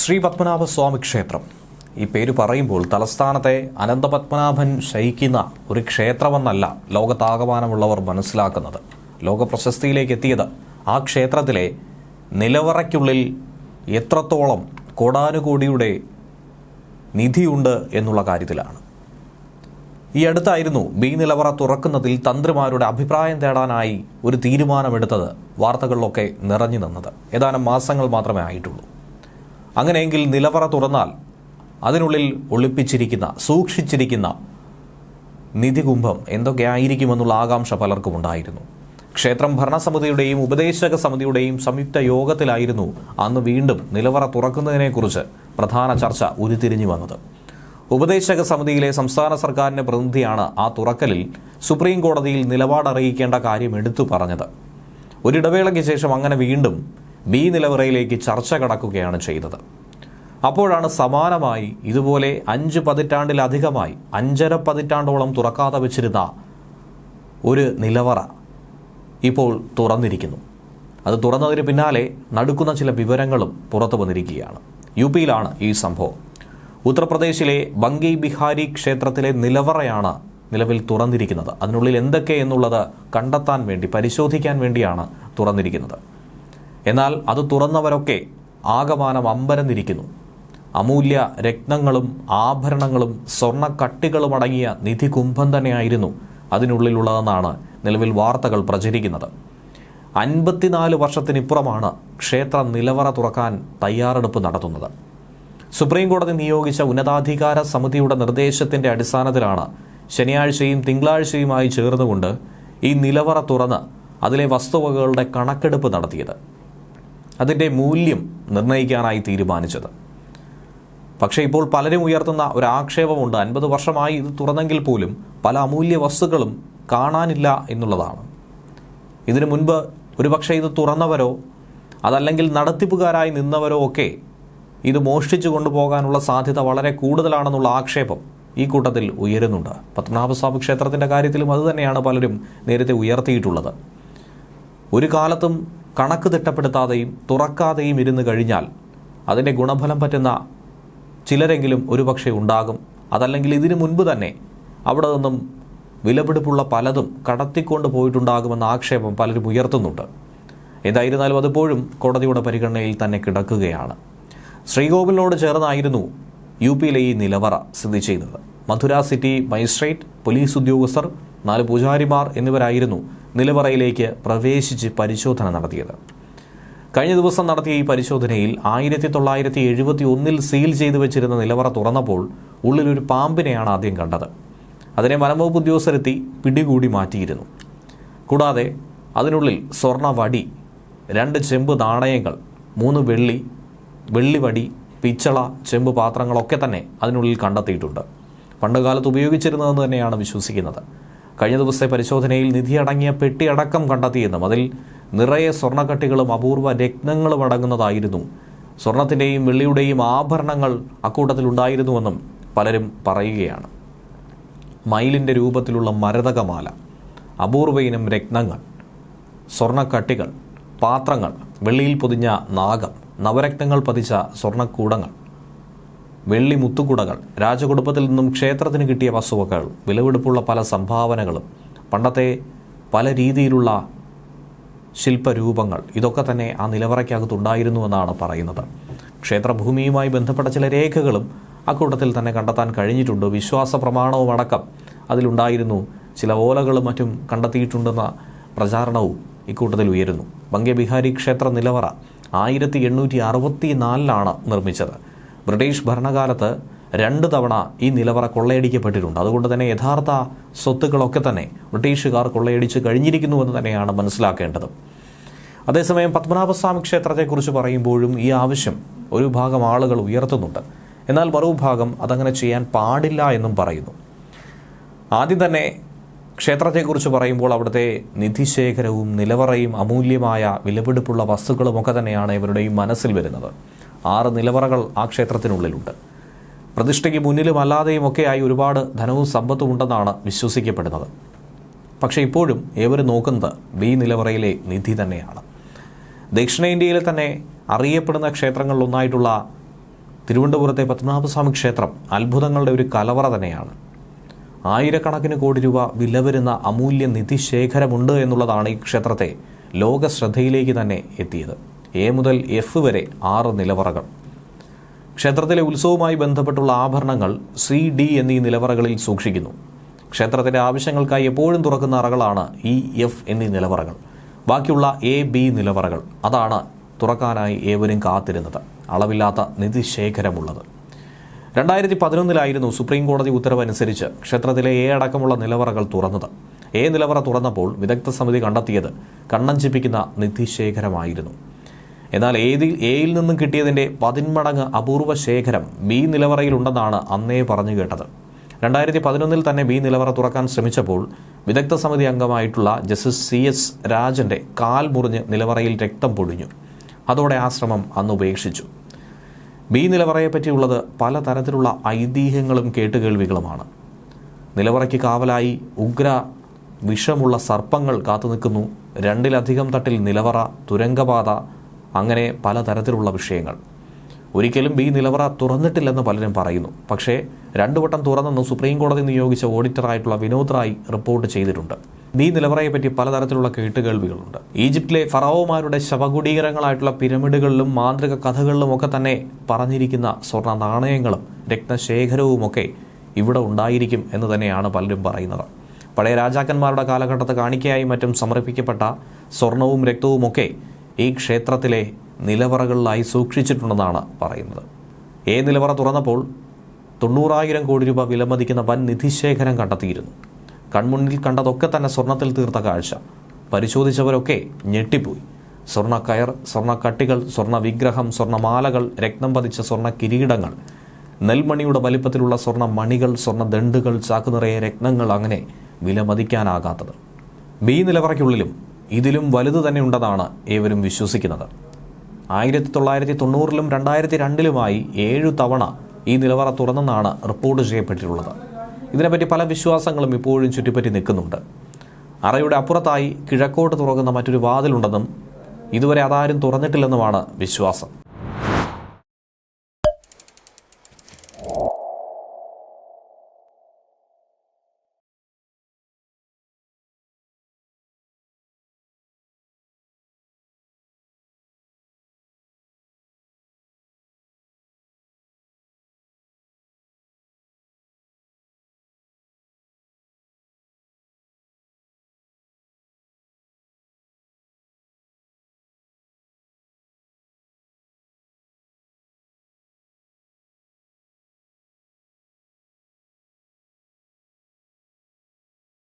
ശ്രീ പത്മനാഭ സ്വാമി ക്ഷേത്രം ഈ പേര് പറയുമ്പോൾ തലസ്ഥാനത്തെ അനന്തപത്മനാഭൻ ശയിക്കുന്ന ഒരു ക്ഷേത്രമെന്നല്ല ലോകത്താകമാനമുള്ളവർ മനസ്സിലാക്കുന്നത്. ലോകപ്രശസ്തിയിലേക്ക് എത്തിയത് ആ ക്ഷേത്രത്തിലെ നിലവറയ്ക്കുള്ളിൽ എത്രത്തോളം കോടാനുകോടിയുടെ നിധിയുണ്ട് എന്നുള്ള കാര്യത്തിലാണ്. ഈ അടുത്തായിരുന്നു ബി നിലവറ തുറക്കുന്നതിൽ തന്ത്രിമാരുടെ അഭിപ്രായം തേടാനായി ഒരു തീരുമാനമെടുത്തത്. വാർത്തകളിലൊക്കെ നിറഞ്ഞു നിന്നത്. ഏതാനും മാസങ്ങൾ മാത്രമേ ആയിട്ടുള്ളൂ. അങ്ങനെയെങ്കിൽ നിലവറ തുറന്നാൽ അതിനുള്ളിൽ ഒളിപ്പിച്ചിരിക്കുന്ന സൂക്ഷിച്ചിരിക്കുന്ന നിധികുംഭം എന്തൊക്കെയായിരിക്കുമെന്നുള്ള ആകാംക്ഷ പലർക്കും ഉണ്ടായിരുന്നു. ക്ഷേത്രം ഭരണസമിതിയുടെയും ഉപദേശക സമിതിയുടെയും സംയുക്ത യോഗത്തിലായിരുന്നു അന്ന് വീണ്ടും നിലവറ തുറക്കുന്നതിനെക്കുറിച്ച് പ്രധാന ചർച്ച ഉരുത്തിരിഞ്ഞു വന്നത്. ഉപദേശക സമിതിയിലെ സംസ്ഥാന സർക്കാരിന്റെ പ്രതിനിധിയാണ് ആ തുറക്കലിൽ സുപ്രീം കോടതിയിൽ നിലപാടറിയിക്കേണ്ട കാര്യം എടുത്തു പറഞ്ഞത്. ഒരിടവേളയ്ക്ക് ശേഷം അങ്ങനെ വീണ്ടും ബി നിലവറയിലേക്ക് ചർച്ച കടക്കുകയാണ് ചെയ്തത്. അപ്പോഴാണ് സമാനമായി ഇതുപോലെ അഞ്ച് പതിറ്റാണ്ടിലധികമായി അഞ്ചര പതിറ്റാണ്ടോളം തുറക്കാതെ വെച്ചിരുന്ന ഒരു നിലവറ ഇപ്പോൾ തുറന്നിരിക്കുന്നു. അത് തുറന്നതിന് പിന്നാലെ നടുക്കുന്ന ചില വിവരങ്ങളും പുറത്തു വന്നിരിക്കുകയാണ്. യു പിയിലാണ് ഈ സംഭവം. ഉത്തർപ്രദേശിലെ ബങ്കി ബിഹാരി ക്ഷേത്രത്തിലെ നിലവറയാണ് നിലവിൽ തുറന്നിരിക്കുന്നത്. അതിനുള്ളിൽ എന്തൊക്കെ എന്നുള്ളത് കണ്ടെത്താൻ വേണ്ടി പരിശോധിക്കാൻ വേണ്ടിയാണ് തുറന്നിരിക്കുന്നത്. എന്നാൽ അത് തുറന്നവരൊക്കെ ആകമാനം അമ്പരന്നിരിക്കുന്നു. അമൂല്യ രത്നങ്ങളും ആഭരണങ്ങളും സ്വർണക്കട്ടികളും അടങ്ങിയ നിധി കുംഭം തന്നെയായിരുന്നു അതിനുള്ളിലുള്ളതെന്നാണ് നിലവിൽ വാർത്തകൾ പ്രചരിക്കുന്നത്. അൻപത്തിനാല് വർഷത്തിനിപ്പുറമാണ് ക്ഷേത്ര നിലവറ തുറക്കാൻ തയ്യാറെടുപ്പ് നടത്തുന്നത്. സുപ്രീം കോടതി നിയോഗിച്ച ഉന്നതാധികാര സമിതിയുടെ നിർദ്ദേശത്തിന്റെ അടിസ്ഥാനത്തിലാണ് ശനിയാഴ്ചയും തിങ്കളാഴ്ചയുമായി ചേർന്നുകൊണ്ട് ഈ നിലവറ തുറന്ന് അതിലെ വസ്തുവകകളുടെ കണക്കെടുപ്പ് നടത്തിയത്. അതിന്റെ മൂല്യം നിർണയിക്കാനായി തീരുമാനിച്ചത്. പക്ഷേ ഇപ്പോൾ പലരും ഉയർത്തുന്ന ഒരു ആക്ഷേപമുണ്ട് അൻപത് വർഷമായി ഇത് തുറന്നെങ്കിൽ പോലും പല അമൂല്യ വസ്തുക്കളും കാണാനില്ല എന്നുള്ളതാണ്. ഇതിനു മുൻപ് ഒരുപക്ഷെ ഇത് തുറന്നവരോ അതല്ലെങ്കിൽ നടത്തിപ്പുകാരായി നിന്നവരോ ഒക്കെ ഇത് മോഷ്ടിച്ചു കൊണ്ടുപോകാനുള്ള സാധ്യത വളരെ കൂടുതലാണെന്നുള്ള ആക്ഷേപം ഈ കൂട്ടത്തിൽ ഉയരുന്നുണ്ട്. പത്മനാഭസ്വാമി ക്ഷേത്രത്തിന്റെ കാര്യത്തിലും അതുതന്നെയാണ് പലരും നേരത്തെ ഉയർത്തിയിട്ടുള്ളത്. ഒരു കാലത്തും കണക്ക് തിട്ടപ്പെടുത്താതെയും തുറക്കാതെയും ഇരുന്ന് കഴിഞ്ഞാൽ അതിന്റെ ഗുണഫലം പറ്റുന്ന ചിലരെങ്കിലും ഒരുപക്ഷെ ഉണ്ടാകും. അതല്ലെങ്കിൽ ഇതിനു മുൻപ് തന്നെ അവിടെ നിന്നും വിലപിടിപ്പുള്ള പലതും കടത്തിക്കൊണ്ട് പോയിട്ടുണ്ടാകുമെന്ന ആക്ഷേപം പലരും ഉയർത്തുന്നുണ്ട്. എന്തായിരുന്നാലും അതിപ്പോഴും കോടതിയുടെ പരിഗണനയിൽ തന്നെ കിടക്കുകയാണ്. ശ്രീകോവിലിനോട് ചേർന്നായിരുന്നു യു പിയിലെ ഈ നിലവറ സ്ഥിതി ചെയ്യുന്നത്. മധുര സിറ്റി മജിസ്ട്രേറ്റ് പോലീസ് ഉദ്യോഗസ്ഥർ നാല് പൂജാരിമാർ എന്നിവരായിരുന്നു നിലവറയിലേക്ക് പ്രവേശിച്ച് പരിശോധന നടത്തിയത്. കഴിഞ്ഞ ദിവസം നടത്തിയ ഈ പരിശോധനയിൽ ആയിരത്തി തൊള്ളായിരത്തി എഴുപത്തി ഒന്നിൽ സീൽ ചെയ്തു വെച്ചിരുന്ന നിലവറ തുറന്നപ്പോൾ ഉള്ളിലൊരു പാമ്പിനെയാണ് ആദ്യം കണ്ടത്. അതിനെ വനംവകുപ്പ് ഉദ്യോഗസ്ഥരെത്തി പിടികൂടി മാറ്റിയിരുന്നു. കൂടാതെ അതിനുള്ളിൽ സ്വർണ വടി രണ്ട് ചെമ്പ് നാണയങ്ങൾ മൂന്ന് വെള്ളി വെള്ളിവടി പിച്ചള ചെമ്പ് പാത്രങ്ങളൊക്കെ തന്നെ അതിനുള്ളിൽ കണ്ടെത്തിയിട്ടുണ്ട്. പണ്ടുകാലത്ത് ഉപയോഗിച്ചിരുന്നതെന്ന് തന്നെയാണ് വിശ്വസിക്കുന്നത്. കഴിഞ്ഞ ദിവസത്തെ പരിശോധനയിൽ നിധി അടങ്ങിയ പെട്ടി അടക്കം കണ്ടെത്തിയെന്നും അതിൽ നിറയെ സ്വർണക്കട്ടികളും അപൂർവ രത്നങ്ങളും അടങ്ങുന്നതായിരുന്നു. സ്വർണത്തിന്റെയും വെള്ളിയുടെയും ആഭരണങ്ങൾ അക്കൂട്ടത്തിൽ ഉണ്ടായിരുന്നുവെന്നും പലരും പറയുകയാണ്. മയിലിന്റെ രൂപത്തിലുള്ള മരതകമാല അപൂർവയിനം രത്നങ്ങൾ സ്വർണക്കട്ടികൾ പാത്രങ്ങൾ വെള്ളിയിൽ പൊതിഞ്ഞ നാഗം നവരത്നങ്ങൾ പതിച്ച സ്വർണക്കൂടങ്ങൾ വെള്ളി മുത്തുകുടകൾ രാജകുടുംബത്തിൽ നിന്നും ക്ഷേത്രത്തിന് കിട്ടിയ വസ്തുവകൾ വിലവെടുപ്പുള്ള പല സംഭാവനകളും പണ്ടത്തെ പല രീതിയിലുള്ള ശില്പരൂപങ്ങൾ ഇതൊക്കെ തന്നെ ആ നിലവറയ്ക്കകത്തുണ്ടായിരുന്നുവെന്നാണ് പറയുന്നത്. ക്ഷേത്രഭൂമിയുമായി ബന്ധപ്പെട്ട ചില രേഖകളും അക്കൂട്ടത്തിൽ തന്നെ കണ്ടെത്താൻ കഴിഞ്ഞിട്ടുണ്ട്. വിശ്വാസ പ്രമാണവും അടക്കം അതിലുണ്ടായിരുന്നു. ചില ഓലകളും മറ്റും കണ്ടെത്തിയിട്ടുണ്ടെന്ന പ്രചാരണവും ഇക്കൂട്ടത്തിൽ ഉയരുന്നു. ബംഗ്യബിഹാരി ക്ഷേത്ര നിലവറ ആയിരത്തി എണ്ണൂറ്റി അറുപത്തി നാലിലാണ് നിർമ്മിച്ചത്. ബ്രിട്ടീഷ് ഭരണകാലത്ത് രണ്ട് തവണ ഈ നിലവറ കൊള്ളയടിക്കപ്പെട്ടിട്ടുണ്ട്. അതുകൊണ്ട് തന്നെ യഥാർത്ഥ സ്വത്തുക്കളൊക്കെ തന്നെ ബ്രിട്ടീഷുകാർ കൊള്ളയടിച്ച് കഴിഞ്ഞിരിക്കുന്നുവെന്ന് തന്നെയാണ് മനസ്സിലാക്കേണ്ടത്. അതേസമയം പത്മനാഭസ്വാമി ക്ഷേത്രത്തെക്കുറിച്ച് പറയുമ്പോഴും ഈ ആവശ്യം ഒരു ഭാഗം ആളുകൾ ഉയർത്തുന്നുണ്ട്. എന്നാൽ മറുഭാഗം അതങ്ങനെ ചെയ്യാൻ പാടില്ല എന്നും പറയുന്നു. ആദ്യം തന്നെ ക്ഷേത്രത്തെക്കുറിച്ച് പറയുമ്പോൾ അവിടുത്തെ നിധിശേഖരവും നിലവറയും അമൂല്യമായ വിലപിടിപ്പുള്ള വസ്തുക്കളും ഒക്കെ തന്നെയാണ് ഇവരുടെയും മനസ്സിൽ വരുന്നത്. ആറ് നിലവറകൾ ആ ക്ഷേത്രത്തിനുള്ളിലുണ്ട്. പ്രതിഷ്ഠയ്ക്ക് മുന്നിലും അല്ലാതെയും ഒക്കെയായി ഒരുപാട് ധനവും സമ്പത്തും ഉണ്ടെന്നാണ് വിശ്വസിക്കപ്പെടുന്നത്. പക്ഷേ ഇപ്പോഴും ഏവരും നോക്കുന്നത് ബി നിലവറയിലെ നിധി തന്നെയാണ്. ദക്ഷിണേന്ത്യയിലെ തന്നെ അറിയപ്പെടുന്ന ക്ഷേത്രങ്ങളിലൊന്നായിട്ടുള്ള തിരുവനന്തപുരത്തെ പത്മനാഭസ്വാമി ക്ഷേത്രം അത്ഭുതങ്ങളുടെ ഒരു കലവറ തന്നെയാണ്. ആയിരക്കണക്കിന് കോടി രൂപ വില വരുന്ന അമൂല്യ നിധിശേഖരമുണ്ട് എന്നുള്ളതാണ് ഈ ക്ഷേത്രത്തെ ലോക ശ്രദ്ധയിലേക്ക് തന്നെ എത്തിയത്. എ മുതൽ എഫ് വരെ ആറ് നിലവറകൾ. ക്ഷേത്രത്തിലെ ഉത്സവവുമായി ബന്ധപ്പെട്ടുള്ള ആഭരണങ്ങൾ സി ഡി എന്നീ നിലവറകളിൽ സൂക്ഷിക്കുന്നു. ക്ഷേത്രത്തിന്റെ ആവശ്യങ്ങൾക്കായി എപ്പോഴും തുറക്കുന്ന അറകളാണ് ഇ എഫ് എന്നീ നിലവറകൾ. ബാക്കിയുള്ള എ ബി നിലവറകൾ. അതാണ് തുറക്കാനായി ഏവരും കാത്തിരുന്നത്. അളവില്ലാത്ത നിധിശേഖരമുള്ളത്. രണ്ടായിരത്തി പതിനൊന്നിലായിരുന്നു സുപ്രീം കോടതി ഉത്തരവനുസരിച്ച് ക്ഷേത്രത്തിലെ എ അടക്കമുള്ള നിലവറകൾ തുറന്നത്. എ നിലവറ തുറന്നപ്പോൾ വിദഗ്ധ സമിതി കണ്ടെത്തിയത് കണ്ണഞ്ചിപ്പിക്കുന്ന നിധിശേഖരമായിരുന്നു. എന്നാൽ ഏതിൽ എയിൽ നിന്നും കിട്ടിയതിന്റെ പതിന്മടങ്ങ് അപൂർവ ശേഖരം ബി നിലവറയിലുണ്ടെന്നാണ് അന്നേ പറഞ്ഞു കേട്ടത്. രണ്ടായിരത്തി പതിനൊന്നിൽ തന്നെ ബി നിലവറ തുറക്കാൻ ശ്രമിച്ചപ്പോൾ വിദഗ്ധ സമിതി അംഗമായിട്ടുള്ള ജസ്റ്റിസ് സി എസ് രാജന്റെ കാൽ മുറിഞ്ഞ് നിലവറയിൽ രക്തം പൊടിഞ്ഞു. അതോടെ ആ ശ്രമം അന്ന് ഉപേക്ഷിച്ചു. ബി നിലവറയെപ്പറ്റിയുള്ളത് പലതരത്തിലുള്ള ഐതിഹ്യങ്ങളും കേട്ടുകേൾവികളുമാണ്. നിലവറയ്ക്ക് കാവലായി ഉഗ്ര വിഷമുള്ള സർപ്പങ്ങൾ കാത്തുനിൽക്കുന്നു. രണ്ടിലധികം തട്ടിൽ നിലവറ തുരങ്കപാത അങ്ങനെ പലതരത്തിലുള്ള വിഷയങ്ങൾ. ഒരിക്കലും ബി നിലവറ തുറന്നിട്ടില്ലെന്ന് പലരും പറയുന്നു. പക്ഷേ രണ്ടു വട്ടം തുറന്നെന്ന് സുപ്രീം കോടതി നിയോഗിച്ച ഓഡിറ്ററായിട്ടുള്ള വിനോദ് റായ് റിപ്പോർട്ട് ചെയ്തിട്ടുണ്ട്. ബി നിലവറയെ പറ്റി പലതരത്തിലുള്ള കേട്ടുകേൾവികളുണ്ട്. ഈജിപ്തിലെ ഫറോമാരുടെ ശവകുടീരങ്ങളായിട്ടുള്ള പിരമിഡുകളിലും മാന്ത്രിക കഥകളിലും ഒക്കെ തന്നെ പറഞ്ഞിരിക്കുന്ന സ്വർണ നാണയങ്ങളും രത്നശേഖരവുമൊക്കെ ഇവിടെ ഉണ്ടായിരിക്കും എന്ന് തന്നെയാണ് പലരും പറയുന്നത്. പഴയ രാജാക്കന്മാരുടെ കാലഘട്ടത്തെ കാണിക്കയായി മറ്റും സമർപ്പിക്കപ്പെട്ട സ്വർണവും രക്തവുമൊക്കെ ഈ ക്ഷേത്രത്തിലെ നിലവറകളിലായി സൂക്ഷിച്ചിട്ടുണ്ടെന്നാണ് പറയുന്നത്. ഏ നിലവറ തുറന്നപ്പോൾ തൊണ്ണൂറായിരം കോടി രൂപ വിലമതിക്കുന്ന വൻ നിധിശേഖരം കണ്ടെത്തിയിരുന്നു. കൺമുന്നിൽ കണ്ടതൊക്കെ തന്നെ സ്വർണത്തിൽ തീർത്ത കാഴ്ച. പരിശോധിച്ചവരൊക്കെ ഞെട്ടിപ്പോയി. സ്വർണ കയർ സ്വർണ കട്ടികൾ സ്വർണ വിഗ്രഹം സ്വർണമാലകൾ രക്തം പതിച്ച സ്വർണ കിരീടങ്ങൾ നെൽമണിയുടെ വലിപ്പത്തിലുള്ള സ്വർണ മണികൾ സ്വർണ ദണ്ടുകൾ ചാക്കു നിറയെ രത്നങ്ങൾ അങ്ങനെ വിലമതിക്കാനാകാത്തത്. ബി നിലവറയ്ക്കുള്ളിലും ഇതിലും വലുത് തന്നെ ഉണ്ടെന്നാണ് ഏവരും വിശ്വസിക്കുന്നത്. ആയിരത്തി തൊള്ളായിരത്തി തൊണ്ണൂറിലും രണ്ടായിരത്തി രണ്ടിലുമായി ഏഴു തവണ ഈ നിലവറ തുറന്നെന്നാണ് റിപ്പോർട്ട് ചെയ്യപ്പെട്ടിട്ടുള്ളത്. ഇതിനെപ്പറ്റി പല വിശ്വാസങ്ങളും ഇപ്പോഴും ചുറ്റിപ്പറ്റി നിൽക്കുന്നുണ്ട്. അറയുടെ അപ്പുറത്തായി കിഴക്കോട്ട് തുറക്കുന്ന മറ്റൊരു വാതിലുണ്ടെന്നും ഇതുവരെ അതാരും തുറന്നിട്ടില്ലെന്നുമാണ് വിശ്വാസം.